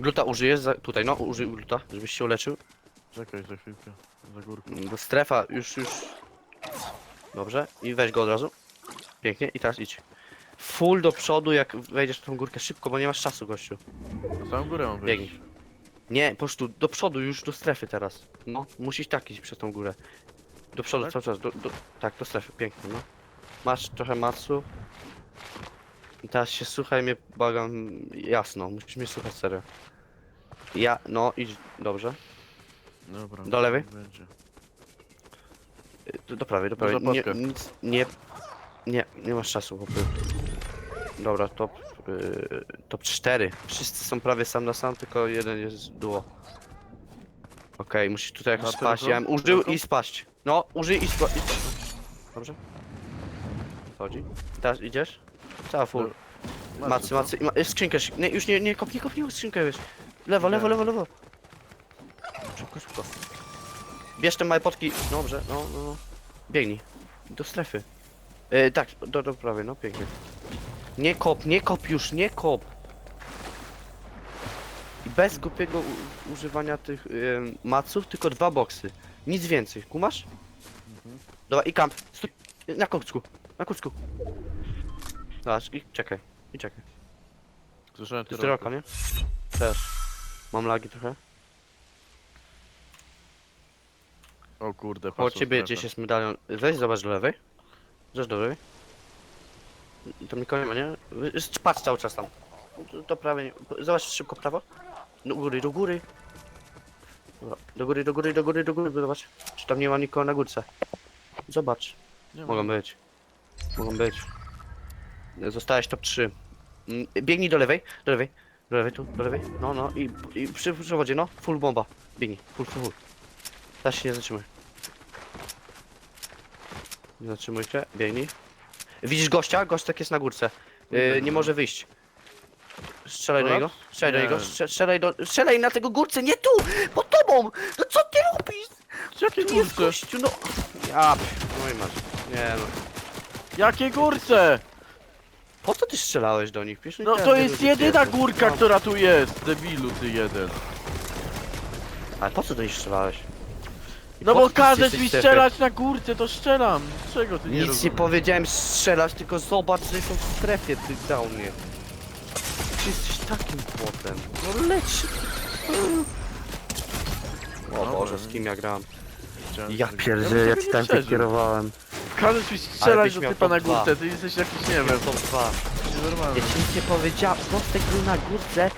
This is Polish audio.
Gluta użyjesz za, tutaj, no użyj gluta, żebyś się uleczył. Czekaj za chwilkę. Za górkę. Mm, strefa już, już. Dobrze, i weź go od razu. Pięknie, i teraz idź. Full do przodu, jak wejdziesz na tą górkę szybko, bo nie masz czasu, gościu. Na samą górę mam Biegnij. wejść. Nie, po prostu do przodu, już do strefy teraz. No, musisz tak iść przez tą górę. Do przodu Tak? cały czas, do, do, tak, do strefy, pięknie, no. Masz trochę macu. I teraz się słuchaj mnie, bagam jasno, musisz mnie słuchać serio. Ja, no, idź, dobrze. Dobra. Do lewej? Będzie. Do, do prawej, do Może prawej. Nie, podkę. nic, nie, nie, nie masz czasu, chłopy. Dobra, top, y, top 4. Wszyscy są prawie sam na sam, tylko jeden jest duo. Okej, musisz tutaj jakoś Na spaść. tylko? Ja bym użył Tylko? i spaść. No, użyj i spaść. Dobrze? Chodzi. Teraz idziesz? Cała full. Masz Macy, macy. Ma, skrzynkę, szy- nie, już nie, nie kopnij, kopnij skrzynkę, wiesz. Lewo, lewo, lewo, lewo. Szybko, szybko. Bierz te małe potki. Dobrze, no, no, no. Biegnij. Do strefy. E, tak, do, do prawej, no, pięknie. Nie kop, nie kop już, nie kop. I bez głupiego u- używania tych em, maców, tylko dwa boksy. Nic więcej, kumasz? Mhm. Dobra, i kamp. Stój. Na kucku, na kucku. Zobacz, i czekaj, i czekaj. Słyszałem Ty roka, nie? Też. Mam lagi trochę. O kurde, Koło patrz, ciebie gdzieś jest medalion. Weź zobacz do lewej. Zobacz do lewej. Tam nikogo nie ma, nie? Jest- Patrz cały czas tam. Do, do prawej. nie- Zobacz szybko prawo. Do góry, do góry. Dobra. Do góry, do góry, do góry, do góry. Zobacz. Czy tam nie ma nikogo na górce. Zobacz. Nie ma. Mogą być. Mogą być. Zostałeś top 3. Mm, Biegnij do lewej, do lewej, do lewej, tu, do lewej. No, no i, i przy przewodzie, no. Full bomba. Biegnij, full, full, full. Teraz się nie zatrzymuj. Nie zatrzymuj się, biegnij. Widzisz gościa? Gość tak jest na górce. Yy, nie może wyjść. Strzelaj do Dobra? niego, strzelaj do Nie. niego, strze- strzelaj do... Strzelaj na tego górce, nie tu! Pod tobą! No co ty robisz? Jakie jest górce? gościu, no... Ja... p- No i masz. Nie no. Jakie górce? Po co ty strzelałeś do nich? Przecież No to jest jedyna pierdol. górka, No, która tu jest. Debilu ty jeden. Ale po co do nich strzelałeś? I No po bo co ty każesz jesteś mi strzelać na górce, to strzelam. Czego ty nie Nic nie rozumiesz? powiedziałem strzelać, tylko zobacz, że są w strefie, ty downie. Ty jesteś takim płotem. No leć! O Boże, z kim ja gram? Chciałem Ja sobie- pierdzielę, bym jak sobie nie tam przeżył. kierowałem. Każesz mi Ale strzelać byś do miał typa na dwa. górce, ty jesteś jakiś, nie wiem, To dwa. Ja nienormalny. ci nic nie powiedziałem, był na górce,